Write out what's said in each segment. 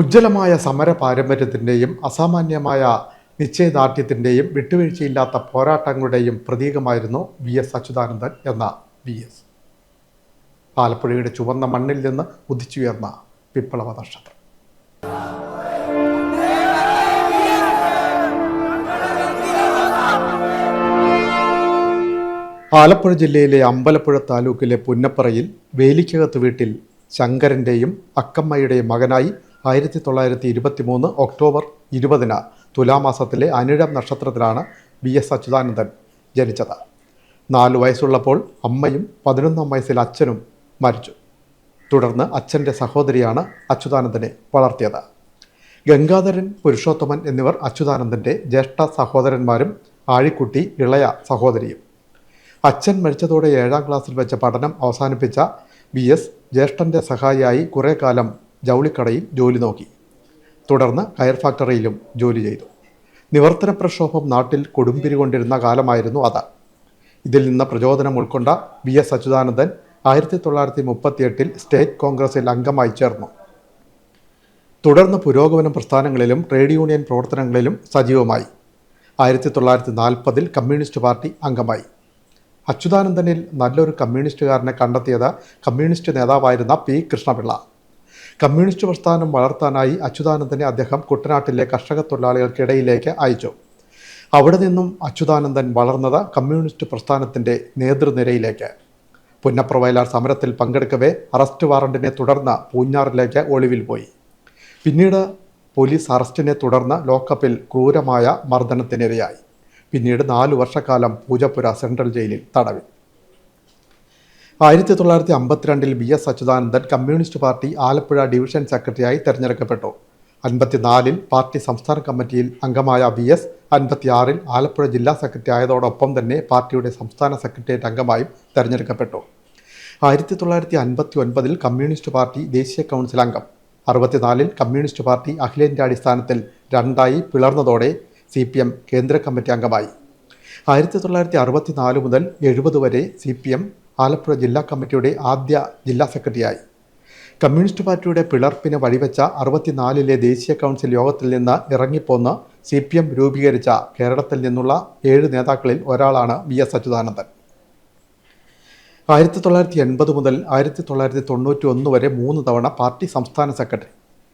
ഉജ്ജ്വലമായ സമര പാരമ്പര്യത്തിന്റെയും അസാമാന്യമായ നിശ്ചയദാർഢ്യത്തിന്റെയും വിട്ടുവീഴ്ചയില്ലാത്ത പോരാട്ടങ്ങളുടെയും പ്രതീകമായിരുന്നു വി എസ് അച്യുതാനന്ദൻ എന്ന വി എസ്. ആലപ്പുഴയുടെ ചുവന്ന മണ്ണിൽ നിന്ന് ഉദിച്ചുയർന്ന വിപ്ലവ നക്ഷത്രം. ആലപ്പുഴ ജില്ലയിലെ അമ്പലപ്പുഴ താലൂക്കിലെ പുന്നപ്പറയിൽ വേലിക്കകത്ത് വീട്ടിൽ ശങ്കരന്റെയും അക്കമ്മയുടെയും മകനായി ആയിരത്തി തൊള്ളായിരത്തി ഇരുപത്തി മൂന്ന് ഒക്ടോബർ ഇരുപതിന് തുലാമാസത്തിലെ അനിഴം നക്ഷത്രത്തിലാണ് വി എസ് അച്യുതാനന്ദൻ ജനിച്ചത്. നാല് വയസ്സുള്ളപ്പോൾ അമ്മയും പതിനൊന്നാം വയസ്സിൽ അച്ഛനും മരിച്ചു. തുടർന്ന് അച്ഛന്റെ സഹോദരിയാണ് അച്യുതാനന്ദനെ വളർത്തിയത്. ഗംഗാധരൻ പുരുഷോത്തമൻ എന്നിവർ അച്യുതാനന്ദന്റെ ജ്യേഷ്ഠ സഹോദരന്മാരും ആഴിക്കുട്ടി ഇളയ സഹോദരിയും. അച്ഛൻ മരിച്ചതോടെ ഏഴാം ക്ലാസ്സിൽ വെച്ച പഠനം അവസാനിപ്പിച്ച വി എസ് ജ്യേഷ്ഠന്റെ സഹായിയായി കുറേ കാലം ജൗളിക്കടയിൽ ജോലി നോക്കി. തുടർന്ന് കയർ ഫാക്ടറിയിലും ജോലി ചെയ്തു. നിവർത്തന പ്രക്ഷോഭം നാട്ടിൽ കൊടുമ്പിരി കൊണ്ടിരുന്ന കാലമായിരുന്നു അത്. ഇതിൽ നിന്ന് പ്രചോദനം ഉൾക്കൊണ്ട വി എസ് അച്യുതാനന്ദൻ ആയിരത്തി തൊള്ളായിരത്തി മുപ്പത്തിയെട്ടിൽ സ്റ്റേറ്റ് കോൺഗ്രസിൽ അംഗമായി ചേർന്നു. തുടർന്ന് പുരോഗമന പ്രസ്ഥാനങ്ങളിലും ട്രേഡ് യൂണിയൻ പ്രവർത്തനങ്ങളിലും സജീവമായി. ആയിരത്തി തൊള്ളായിരത്തി നാൽപ്പതിൽ കമ്മ്യൂണിസ്റ്റ് പാർട്ടി അംഗമായി. അച്യുതാനന്ദനിൽ നല്ലൊരു കമ്മ്യൂണിസ്റ്റുകാരനെ കണ്ടെത്തിയത് കമ്മ്യൂണിസ്റ്റ് നേതാവായിരുന്ന പി കൃഷ്ണപിള്ള. കമ്മ്യൂണിസ്റ്റ് പ്രസ്ഥാനം വളർത്താനായി അച്യുതാനന്ദനെ അദ്ദേഹം കുട്ടനാട്ടിലെ കർഷക തൊഴിലാളികൾക്കിടയിലേക്ക് അയച്ചു. അവിടെ നിന്നും അച്യുതാനന്ദൻ വളർന്നത് കമ്മ്യൂണിസ്റ്റ് പ്രസ്ഥാനത്തിന്റെ നേതൃനിരയിലേക്ക്. പുന്നപ്രവയലാർ സമരത്തിൽ പങ്കെടുക്കവേ അറസ്റ്റ് വാറണ്ടിനെ തുടർന്ന് പൂഞ്ഞാറിലേക്ക് ഒളിവിൽ പോയി. പിന്നീട് പോലീസ് അറസ്റ്റിനെ തുടർന്ന് ലോക്കപ്പിൽ ക്രൂരമായ മർദ്ദനത്തിനിരയായി. പിന്നീട് നാലു വർഷക്കാലം പൂജപ്പുര സെൻട്രൽ ജയിലിൽ തടവിൽ. ആയിരത്തി തൊള്ളായിരത്തി അമ്പത്തിരണ്ടിൽ B S Achuthanandan communist party Alappuzha division സെക്രട്ടറിയായി തെരഞ്ഞെടുക്കപ്പെട്ടു. അൻപത്തിനാലിൽ പാർട്ടി സംസ്ഥാന കമ്മിറ്റിയിൽ അംഗമായ ബി എസ് അൻപത്തിയാറിൽ ആലപ്പുഴ ജില്ലാ സെക്രട്ടറി ആയതോടൊപ്പം തന്നെ പാർട്ടിയുടെ സംസ്ഥാന സെക്രട്ടേറിയറ്റ് അംഗമായും തെരഞ്ഞെടുക്കപ്പെട്ടു. ആയിരത്തി തൊള്ളായിരത്തി അൻപത്തി ഒൻപതിൽ കമ്മ്യൂണിസ്റ്റ് പാർട്ടി ദേശീയ കൗൺസിൽ അംഗം. അറുപത്തിനാലിൽ കമ്മ്യൂണിസ്റ്റ് പാർട്ടി അഖിലേന്ത്യാ അടിസ്ഥാനത്തിൽ രണ്ടായി പിളർന്നതോടെ സി പി എം കേന്ദ്ര കമ്മിറ്റി അംഗമായി. ആയിരത്തി തൊള്ളായിരത്തി അറുപത്തി നാല് മുതൽ എഴുപത് വരെ സി പി എം ആലപ്പുഴ ജില്ലാ കമ്മിറ്റിയുടെ ആദ്യ ജില്ലാ സെക്രട്ടറിയായി. കമ്മ്യൂണിസ്റ്റ് പാർട്ടിയുടെ പിളർപ്പിന് വഴിവെച്ച അറുപത്തിനാലിലെ ദേശീയ കൗൺസിൽ യോഗത്തിൽ നിന്ന് ഇറങ്ങിപ്പോന്ന് സി പി എം രൂപീകരിച്ച കേരളത്തിൽ നിന്നുള്ള ഏഴ് നേതാക്കളിൽ ഒരാളാണ് വി എസ് അച്യുതാനന്ദൻ. ആയിരത്തി തൊള്ളായിരത്തി എൺപത് മുതൽ ആയിരത്തി തൊള്ളായിരത്തി തൊണ്ണൂറ്റി ഒന്ന് വരെ മൂന്ന് തവണ പാർട്ടി സംസ്ഥാന സെക്രട്ടറി.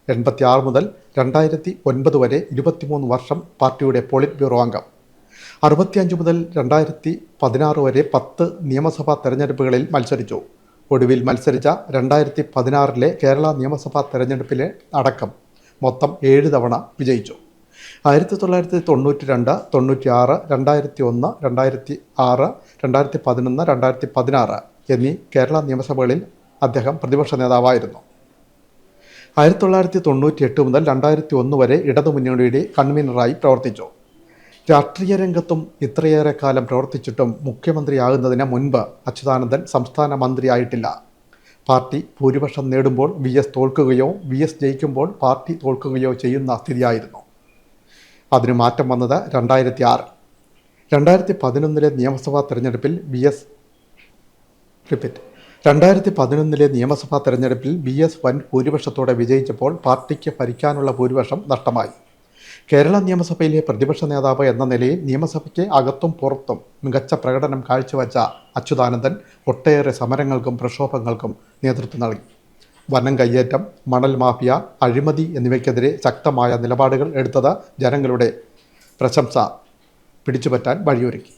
എൺപത്തി ആറ് മുതൽ രണ്ടായിരത്തി ഒൻപത് വരെ ഇരുപത്തിമൂന്ന് വർഷം പാർട്ടിയുടെ പോളിറ്റ് ബ്യൂറോ അംഗം. അറുപത്തിയഞ്ച് മുതൽ രണ്ടായിരത്തി പതിനാറ് വരെ പത്ത് നിയമസഭാ തെരഞ്ഞെടുപ്പുകളിൽ മത്സരിച്ചു. ഒടുവിൽ മത്സരിച്ച രണ്ടായിരത്തി പതിനാറിലെ കേരള നിയമസഭാ തെരഞ്ഞെടുപ്പിലെ അടക്കം മൊത്തം ഏഴ് തവണ വിജയിച്ചു. ആയിരത്തി തൊള്ളായിരത്തി തൊണ്ണൂറ്റി രണ്ട് തൊണ്ണൂറ്റി ആറ് രണ്ടായിരത്തി ഒന്ന് രണ്ടായിരത്തി ആറ് രണ്ടായിരത്തി പതിനൊന്ന് രണ്ടായിരത്തി പതിനാറ് എന്നീ കേരള നിയമസഭകളിൽ അദ്ദേഹം പ്രതിപക്ഷ നേതാവായിരുന്നു. ആയിരത്തി തൊള്ളായിരത്തി തൊണ്ണൂറ്റി എട്ട് മുതൽ രണ്ടായിരത്തി ഒന്ന് വരെ ഇടതുമുന്നണിയുടെ കൺവീനറായി പ്രവർത്തിച്ചു. രാഷ്ട്രീയ രംഗത്തും ഇത്രയേറെ കാലം പ്രവർത്തിച്ചിട്ടും മുഖ്യമന്ത്രിയാകുന്നതിന് മുൻപ് അച്യുതാനന്ദൻ സംസ്ഥാന മന്ത്രിയായിട്ടില്ല പാർട്ടി ഭൂരിപക്ഷം നേടുമ്പോൾ വി എസ് തോൽക്കുകയോ വി എസ് ജയിക്കുമ്പോൾ പാർട്ടി തോൽക്കുകയോ ചെയ്യുന്ന സ്ഥിതിയായിരുന്നു. അതിന് മാറ്റം വന്നത് രണ്ടായിരത്തി ആറ് രണ്ടായിരത്തി പതിനൊന്നിലെ നിയമസഭാ തെരഞ്ഞെടുപ്പിൽ വി എസ് റിപ്പീറ്റ്. രണ്ടായിരത്തി പതിനൊന്നിലെ നിയമസഭാ തെരഞ്ഞെടുപ്പിൽ ബി എസ് വൻ ഭൂരിപക്ഷത്തോടെ വിജയിച്ചപ്പോൾ പാർട്ടിക്ക് ഭരിക്കാനുള്ള ഭൂരിപക്ഷം നഷ്ടമായി. കേരള നിയമസഭയിലെ പ്രതിപക്ഷ നേതാവ് എന്ന നിലയിൽ നിയമസഭയ്ക്ക് അകത്തും പുറത്തും മികച്ച പ്രകടനം കാഴ്ചവെച്ച അച്യുതാനന്ദൻ ഒട്ടേറെ സമരങ്ങൾക്കും പ്രക്ഷോഭങ്ങൾക്കും നേതൃത്വം നൽകി. വനം കയ്യേറ്റം മണൽ മാഫിയ അഴിമതി എന്നിവയ്ക്കെതിരെ ശക്തമായ നിലപാടുകൾ എടുത്തത് ജനങ്ങളുടെ പ്രശംസ പിടിച്ചുപറ്റാൻ വഴിയൊരുക്കി.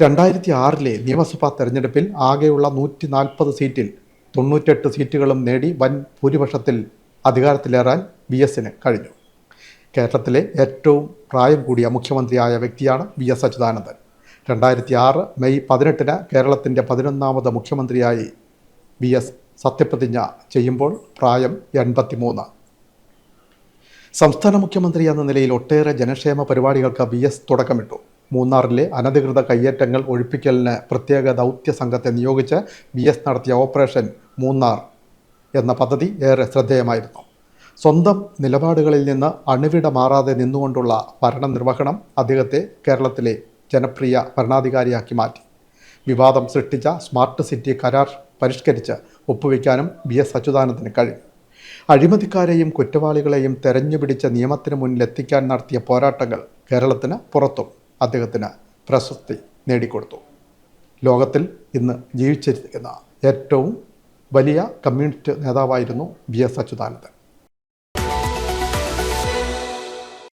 രണ്ടായിരത്തി ആറിലെ നിയമസഭാ തെരഞ്ഞെടുപ്പിൽ ആകെയുള്ള നൂറ്റി നാൽപ്പത് സീറ്റിൽ തൊണ്ണൂറ്റെട്ട് സീറ്റുകളും നേടി വൻ ഭൂരിപക്ഷത്തിൽ അധികാരത്തിലേറാൻ ബി എസിന് കഴിഞ്ഞു. കേരളത്തിലെ ഏറ്റവും പ്രായം കൂടിയ മുഖ്യമന്ത്രിയായ വ്യക്തിയാണ് വി എസ് അച്യുതാനന്ദൻ. രണ്ടായിരത്തി ആറ് മെയ് പതിനെട്ടിന് കേരളത്തിന്റെ പതിനൊന്നാമത് മുഖ്യമന്ത്രിയായി വി എസ് സത്യപ്രതിജ്ഞ ചെയ്യുമ്പോൾ പ്രായം എൺപത്തി മൂന്ന് സംസ്ഥാന മുഖ്യമന്ത്രി എന്ന നിലയിൽ ഒട്ടേറെ ജനക്ഷേമ പരിപാടികൾക്ക് വി എസ് തുടക്കമിട്ടു. മൂന്നാറിലെ അനധികൃത കയ്യേറ്റങ്ങൾ ഒഴിപ്പിക്കലിന് പ്രത്യേക ദൗത്യ സംഘത്തെ നിയോഗിച്ച് വി എസ് നടത്തിയ ഓപ്പറേഷൻ മൂന്നാർ എന്ന പദ്ധതി ഏറെ ശ്രദ്ധേയമായിരുന്നു. സ്വന്തം നിലപാടുകളിൽ നിന്ന് അണുവിട മാറാതെ നിന്നുകൊണ്ടുള്ള ഭരണനിർവഹണം അദ്ദേഹത്തെ കേരളത്തിലെ ജനപ്രിയ ഭരണാധികാരിയാക്കി മാറ്റി. വിവാദം സൃഷ്ടിച്ച സ്മാർട്ട് സിറ്റി കരാർ പരിഷ്കരിച്ച് ഒപ്പുവെക്കാനും ബി എസ് അച്യുതാനന്ദന് കഴിഞ്ഞു. അഴിമതിക്കാരെയും കുറ്റവാളികളെയും തെരഞ്ഞുപിടിച്ച നിയമത്തിന് മുന്നിലെത്തിക്കാൻ നടത്തിയ പോരാട്ടങ്ങൾ കേരളത്തിന് പുറത്തും അദ്ദേഹത്തിന് പ്രശസ്തി നേടിക്കൊടുത്തു. ലോകത്തിൽ ഇന്ന് ജീവിച്ചിരിക്കുന്ന ഏറ്റവും വലിയ കമ്മ്യൂണിസ്റ്റ് നേതാവായിരുന്നു വി എസ് അച്യുതാനന്ദൻ.